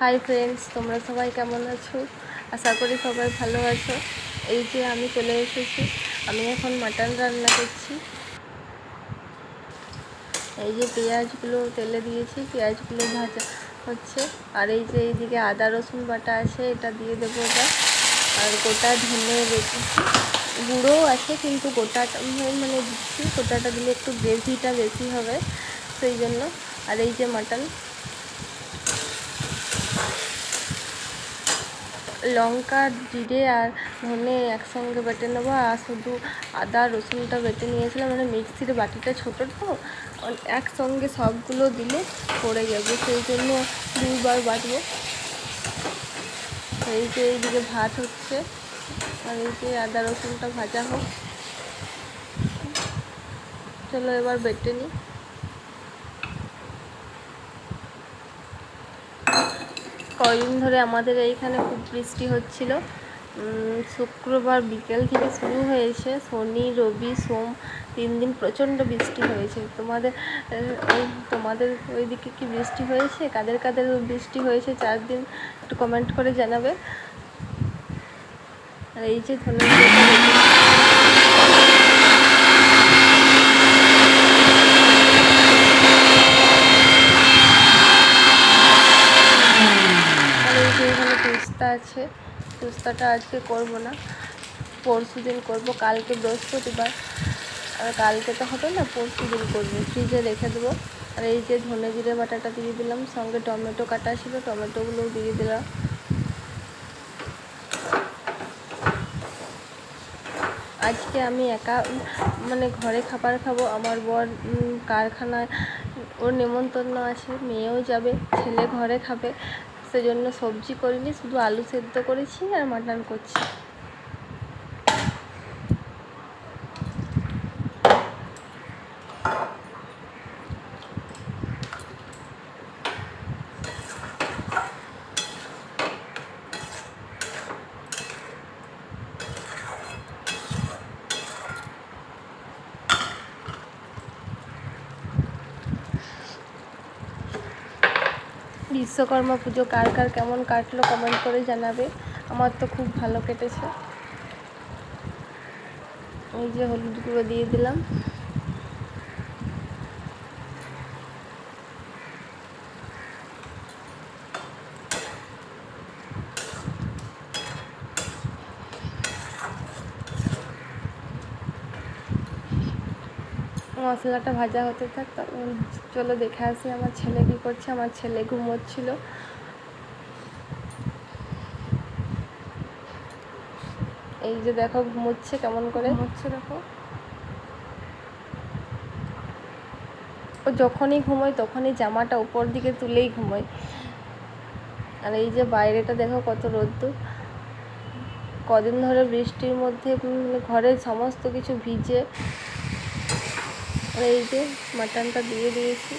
Hi friends তোমরা সবাই কেমন আছো? আশা করি সবাই ভালো আছো। এই যে আমি চলে এসেছি, আমি এখন মাটন রান্না করছি। এই যে পেঁয়াজগুলো তেলে দিয়েছি, পেঁয়াজগুলো ভাজা হচ্ছে। আর এই যে এইদিকে আদা, রসুন বাটা আছে, এটা দিয়ে দেবো এটা আর গোটা ধনে রেখেছি। গুঁড়োও আছে, কিন্তু গোটাটা মানে দিচ্ছি। গোটাটা দিলে একটু গ্রেভিটা বেশি হবে, সেই জন্য। আর এই যে মাটন লঙ্কা, জিরে আর ধনে একসঙ্গে বেটে নেব। আর শুধু আদা, রসুনটা বেটে নিয়েছিলাম। মানে মিক্সির বাটিটা ছোটো তো একসঙ্গে সবগুলো দিলে পড়ে যাবে। সেই জন্য দুবার বাটবো। এই যে এইদিকে ভাত হচ্ছে। আর এই যে আদা, রসুনটা ভাজা হোক। চলো এবার বেটে নিই। কদিন ধরে আমাদের এইখানে খুব বৃষ্টি হচ্ছিল। শুক্রবার বিকেল থেকে শুরু হয়েছে। শনি, রবি, সোম তিন দিন প্রচণ্ড বৃষ্টি হয়েছে। তোমাদের ওই তোমাদের ওইদিকে কি বৃষ্টি হয়েছে? কাদের কাদের বৃষ্টি হয়েছে? চার দিন একটু কমেন্ট করে জানাবে। আর এই যে ধন্যবাদ তুস্তা আছে তুস্তাটা আজকে করব না, পরশু দিন করব, কালকে বৃহস্পতিবার, আর কালকে তো হবে না, পরশু দিন করব, ফ্রিজে রেখে দেবো, আর এই যে ধনে জিরে বাটাটা দিয়ে দিলাম, সঙ্গে টমেটো কাটা ছিল টমেটোগুলোও দিয়ে দিলাম। আজকে আমি একা মানে ঘরে খাবার খাব, আমার বর কারখানায়, ওর নেমন্তন্ন আছে, মেয়েও যাবে, ছেলে ঘরে খাবে সেজন্য সবজি করিনি শুধু আলু সেদ্ধ করেছি আর মাটন করছি। বিশ্বকর্মা পুজো কার কার কেমন কাটলো কমেন্ট করে জানাবে। আমার তো খুব ভালো কেটেছে। এই যে হলুদ গুঁড়ো দিয়ে দিলাম। মশলাটা ভাজা হতে থাক চলো দেখে আসি আমার ছেলে কী করছে আমার ছেলে ঘুমোচ্ছিল। এই যে দেখো ঘুমোচ্ছে কেমন করে। ঘুমোচ্ছে দেখো। ও যখনই ঘুমোয় তখনই জামাটা উপর দিকে তুলেই ঘুমোয়। আর এই যে বাইরেটা দেখো কত রোদ্দুর। কদিন ধরে বৃষ্টির মধ্যে ঘরের সমস্ত কিছু ভিজে এই যে মাটনটা দিয়ে দিয়েছি।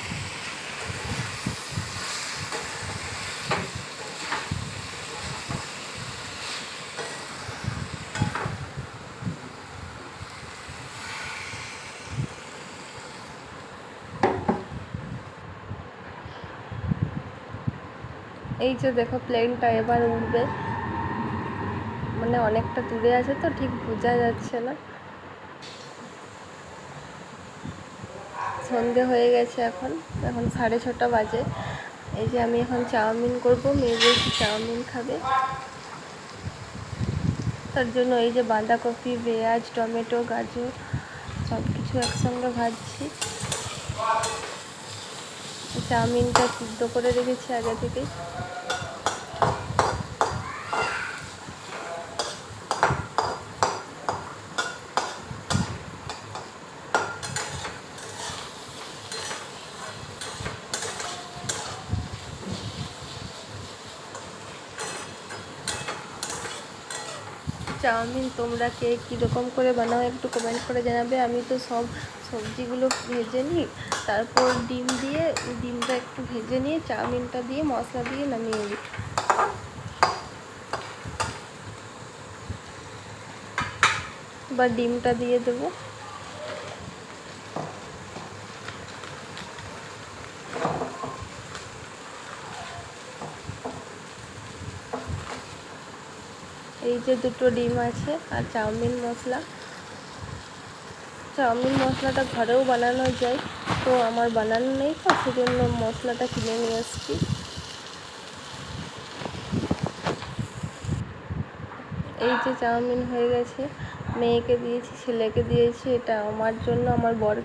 এই যে দেখো প্লেনটা এবার উঠবে। মানে অনেকটা দূরে আছে তো, ঠিক বোঝা যাচ্ছে না। সন্ধে হয়ে গেছে এখন। এখন সাড়ে ছটা বাজে। এই যে আমি এখন চাউমিন করব, মেয়ে বলছি চাউমিন খাবে। তার জন্য এই যে বাঁধাকপি, পেঁয়াজ, টমেটো, গাজর সব কিছু একসঙ্গে ভাজছি। চাউমিনটা সিদ্ধ করে রেখেছি আগে থেকেই। চাউমিন তোমরা কে কীরকম করে বানাও একটু কমেন্ট করে জানাবে। আমি তো সব সবজিগুলো ভেজে নিই, তারপর ডিম দিয়ে, ডিমটা একটু ভেজে নিয়ে চাউমিনটা দিয়ে মশলা দিয়ে নামিয়ে নিই। বা ডিমটা দিয়ে দেবো। এই যে দুটো ডিম আছে আর চাউমিন মশলা। চাউমিন মশলাটা ঘরেও বানানো যায়, তো আমার বানানো নেই, তো সেজন্য মশলাটা কিনে নিয়ে এসেছি। এই যে চাউমিন হয়ে গেছে, মেয়েকে দিয়েছি, ছেলেকে দিয়েছি, এটা আমার জন্য, আমার বর